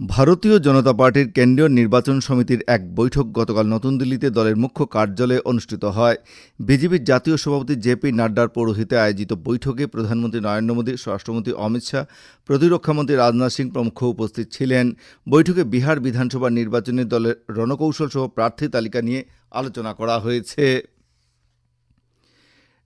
ভারতীয় জনতা পার্টির কেন্দ্রীয় নির্বাচন সমিতির এক বৈঠক গতকাল নতুন দিল্লিতে দলের মুখ্য কার্যালয়ে অনুষ্ঠিত হয়। বিজেপির জাতীয় সভাপতি জেপি নাড্ডার পৌরোহিতে আয়োজিত বৈঠকে প্রধানমন্ত্রী নরেন্দ্র মোদী, স্বরাষ্ট্রমন্ত্রী অমিত শাহ প্রতিরক্ষামন্ত্রী রাজনাথ সিং প্রমুখ উপস্থিত ছিলেন। বৈঠকে বিহার বিধানসভা নির্বাচনে দলের রণকৌশল সহ প্রার্থী তালিকা নিয়ে আলোচনা করা হয়েছে।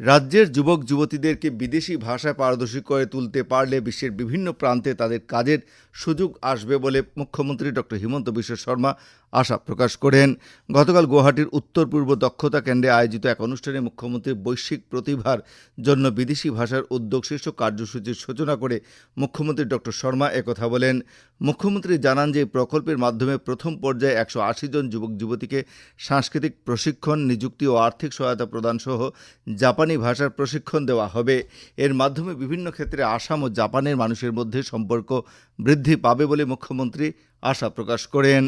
রাজ্যের যুবক, যুবতীদেরকে বিদেশি ভাষায় পারদর্শী করে তুলতে পারলে বিশ্বের বিভিন্ন প্রান্তে তাদের কাজের সুযোগ আসবে বলে মুখ্যমন্ত্রী ডক্টর হিমন্ত বিশ্ব শর্মা আশা প্রকাশ করেন। গতকাল গুয়াহাটির উত্তর পূর্ব দক্ষতা কেন্দ্রে আয়োজিত এক অনুষ্ঠানে মুখ্যমন্ত্রী বৈশ্বিক প্রতিভার জন্য বিদেশি ভাষার উদ্যোগ শীর্ষক কার্যসূচির সূচনা করে মুখ্যমন্ত্রী ডক্টর শর্মা একথা বলেন। মুখ্যমন্ত্রী জানান যে প্রকল্পের মাধ্যমে প্রথম পর্যায়ে একশো আশি জন যুবক যুবতীকে সাংস্কৃতিক প্রশিক্ষণ, নিযুক্তি ও আর্থিক সহায়তা প্রদান সহ জাপানি ভাষার প্রশিক্ষণ দেওয়া হবে। এর মাধ্যমে বিভিন্ন ক্ষেত্রে আসাম ও জাপানের মানুষের মধ্যে সম্পর্ক বৃদ্ধি পাবে বলে মুখ্যমন্ত্রী আশা প্রকাশ করেন।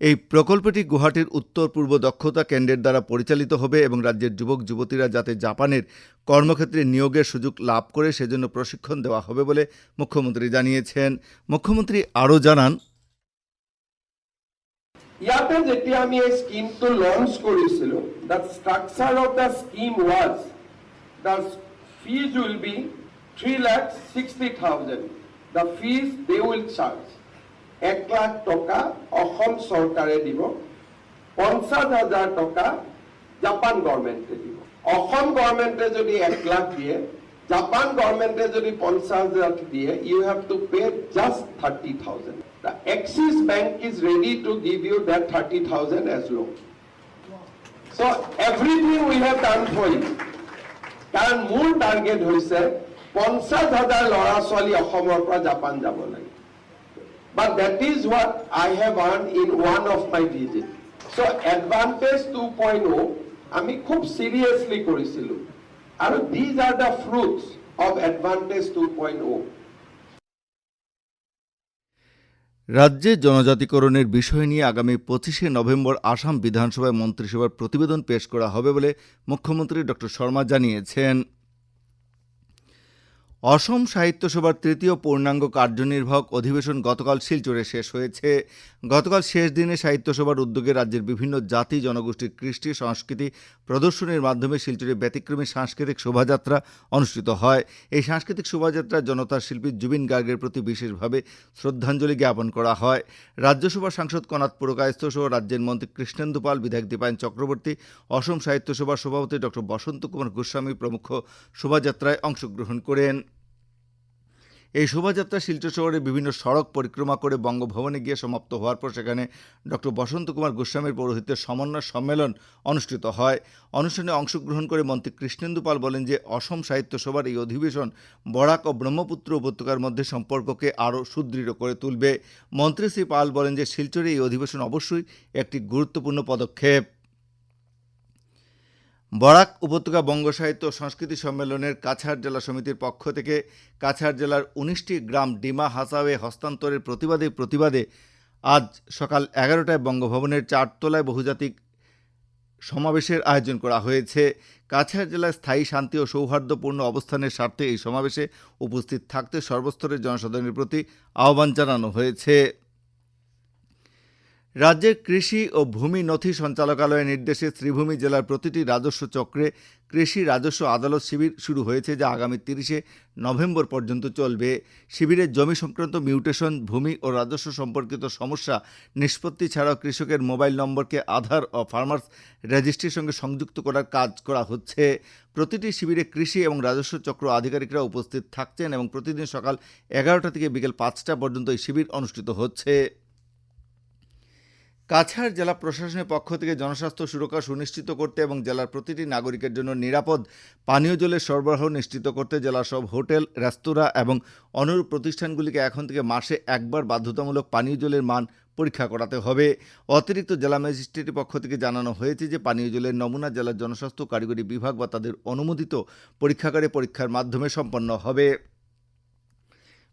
এই প্রকল্পটি গুয়াহাটির উত্তর পূর্ব দক্ষতা কেন্দ্রের দ্বারা পরিচালিত হবে এবং রাজ্যের যুবক, যুবতীরা যাতে জাপানের কর্মক্ষেত্রে নিয়োগের সুযোগ লাভ করে সেজন্য প্রশিক্ষণ দেওয়া হবে বলে মুখ্যমন্ত্রী জানিয়েছেন। মুখ্যমন্ত্রী আরও জানান, ইয়াতে যেতিয়া আমি এই স্কিমটো launch the of the scheme was the fees will be lakh sixty thousand the fees they will এক লাখ টকা অসম চৰকাৰে দিব পঞ্চাছ হাজাৰ টকা জাপান গভৰ্ণমেণ্টে দিব। অসম গভৰ্ণমেণ্টে যদি এক লাখ দিয়ে জাপান গভৰ্ণমেণ্টে যদি পঞ্চাছ হাজাৰ দিয়ে you have to pay just thirty thousand Axis bank is ready to give you that thirty thousand as loan so' everything we have done for you কাৰণ মোৰ টাৰ্গেট হৈছে পঞ্চাছ হাজাৰ ল'ৰা ছোৱালী অসমৰ পৰা জাপান যাব লাগে। But that is what I have earned in one of my visit. So, advantage 2.0 আমি খুব সিরিয়াসলি করেছিল these are the fruits of advantage oh. 2.0. রাজ্যে জনজাতিকরণের বিষয় নিয়ে আগামী পঁচিশে নভেম্বর আসাম বিধানসভায় মন্ত্রিসভার প্রতিবেদন পেশ করা হবে বলে মুখ্যমন্ত্রী ডক্টর শর্মা জানিয়েছেন অসম সাহিত্য সভার তৃতীয় পূর্ণাঙ্গ কার্যনির্বাহক অধিবেশন গতকাল শিলচরে শেষ হয়েছে। গতকাল শেষ দিনে সাহিত্য সভার উদ্যোগে রাজ্যের বিভিন্ন জাতি, জনগোষ্ঠীর কৃষ্টি, সংস্কৃতি প্রদর্শনীর মাধ্যমে শিলচরে ব্যতিক্রমী সাংস্কৃতিক শোভাযাত্রা অনুষ্ঠিত হয়। এই সাংস্কৃতিক শোভাযাত্রা জনতার শিল্পী জুবিন গার্গের প্রতি বিশেষভাবে শ্রদ্ধাঞ্জলি জ্ঞাপন করা হয়। রাজ্যসভার সাংসদ কনাথ পুরকায়স্থ সহ রাজ্যের মন্ত্রী কৃষ্ণেন্দু পাল, বিধায়ক দীপায়ন চক্রবর্তী, অসম সাহিত্য সভার সভাপতি ডক্টর বসন্ত কুমার গোস্বামী প্রমুখ শোভাযাত্রায় অংশগ্রহণ করেন। এই শোভাযাত্রা শিলচর শহরের বিভিন্ন সড়ক পরিক্রমা করে বঙ্গভবনে গিয়ে সমাপ্ত হওয়ার পর সেখানে ডক্টর বসন্ত কুমার গোস্বামীর পৌরোহিত্যের সমন্বয় সম্মেলন অনুষ্ঠিত হয়। অনুষ্ঠানে অংশগ্রহণ করে মন্ত্রী কৃষ্ণেন্দু পাল বলেন যে, অসম সাহিত্য সভার এই অধিবেশন বরাক ও ব্রহ্মপুত্র উপত্যকার মধ্যে সম্পর্ককে আরও সুদৃঢ় করে তুলবে। মন্ত্রী শ্রী পাল বলেন যে, শিলচরে এই অধিবেশন অবশ্যই একটি গুরুত্বপূর্ণ পদক্ষেপ। বরাক উপত্যকা বঙ্গ সাহিত্য সংস্কৃতি সম্মেলনের কাছাড় জেলা সমিতির পক্ষ থেকে কাছাড় জেলার উনিশটি গ্রাম ডিমা হাসাওয়ে হস্তান্তরের প্রতিবাদে প্রতিবাদে আজ সকাল এগারোটায় বঙ্গভবনের চারতলায় বহুজাতিক সমাবেশের আয়োজন করা হয়েছে। কাছাড় জেলায় স্থায়ী শান্তি ও সৌহার্দ্যপূর্ণ অবস্থানের স্বার্থে এই সমাবেশে উপস্থিত থাকতে সর্বস্তরের জনসাধারণের প্রতি আহ্বান জানানো হয়েছে। রাজ্যের কৃষি ও ভূমি নথি সঞ্চালকালয়ের নির্দেশে শ্রীভূমি জেলার প্রতিটি রাজস্ব চক্রে কৃষি রাজস্ব আদালত শিবির শুরু হয়েছে, যা আগামী তিরিশে নভেম্বর পর্যন্ত চলবে। শিবিরে জমি সংক্রান্ত মিউটেশন, ভূমি ও রাজস্ব সম্পর্কিত সমস্যা নিষ্পত্তি ছাড়াও কৃষকের মোবাইল নম্বরকে আধার ও ফার্মার্স রেজিস্ট্রির সঙ্গে সংযুক্ত করার কাজ করা হচ্ছে। প্রতিটি শিবিরে কৃষি এবং রাজস্ব চক্র আধিকারিকরা উপস্থিত থাকছেন এবং প্রতিদিন সকাল এগারোটা থেকে বিকেল পাঁচটা পর্যন্ত এই শিবির অনুষ্ঠিত হচ্ছে। কাছাড় জেলা প্রশাসনের পক্ষ থেকে জনস্বাস্থ্য সুরক্ষা সুনিশ্চিত করতে এবং জেলার প্রতিটি নাগরিকের জন্য নিরাপদ পানীয় জলের সরবরাহ নিশ্চিত করতে জেলার সব হোটেল, রেস্তোরাঁ এবং অনুরূপ প্রতিষ্ঠানগুলিকে এখন থেকে মাসে একবার বাধ্যতামূলক পানীয় জলের মান পরীক্ষা করাতে হবে। অতিরিক্ত জেলা ম্যাজিস্ট্রেটের পক্ষ থেকে জানানো হয়েছে যে, পানীয় জলের নমুনা জেলার জনস্বাস্থ্য কারিগরি বিভাগ বা তাদের অনুমোদিত পরীক্ষাগারে পরীক্ষার মাধ্যমে সম্পন্ন হবে।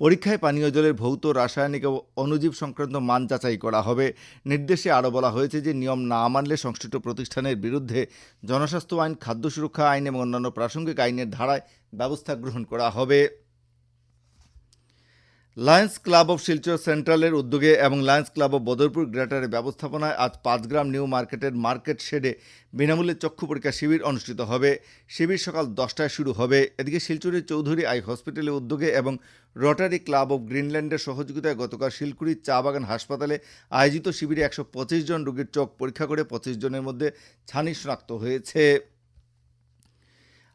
পরীক্ষায় পানীয় জলের ভৌত রাসায়নিক ও অণুজীব সংক্রান্ত মান যাচাই করা হবে। নির্দেশে আরও বলা হয়েছে যে, নিয়ম না মানলে সংশ্লিষ্ট প্রতিষ্ঠানের বিরুদ্ধে জনস্বাস্থ্য আইন, খাদ্য সুরক্ষা আইন এবং অন্যান্য প্রাসঙ্গিক আইনের ধারায় ব্যবস্থা গ্রহণ করা হবে। লায়ন্স ক্লাব অফ শিলচর সেন্ট্রালের উদ্যোগে এবং লায়ন্স ক্লাব অফ বদরপুর গ্রেটারের ব্যবস্থাপনায় আজ পাঁচগ্রাম নিউ মার্কেটের মার্কেট শেডে বিনামূল্যে চক্ষু পরীক্ষা শিবির অনুষ্ঠিত হবে। শিবির সকাল দশটায় শুরু হবে। এদিকে শিলচরের চৌধুরী আই হসপিটালের উদ্যোগে এবং রটারি ক্লাব অফ গ্রিনল্যান্ডের সহযোগিতায় গতকাল শিলকুড়ির চা বাগান হাসপাতালে আয়োজিত শিবিরে একশো পঁচিশ জন রোগীর চোখ পরীক্ষা করে পঁচিশ জনের মধ্যে ছানি শনাক্ত হয়েছে।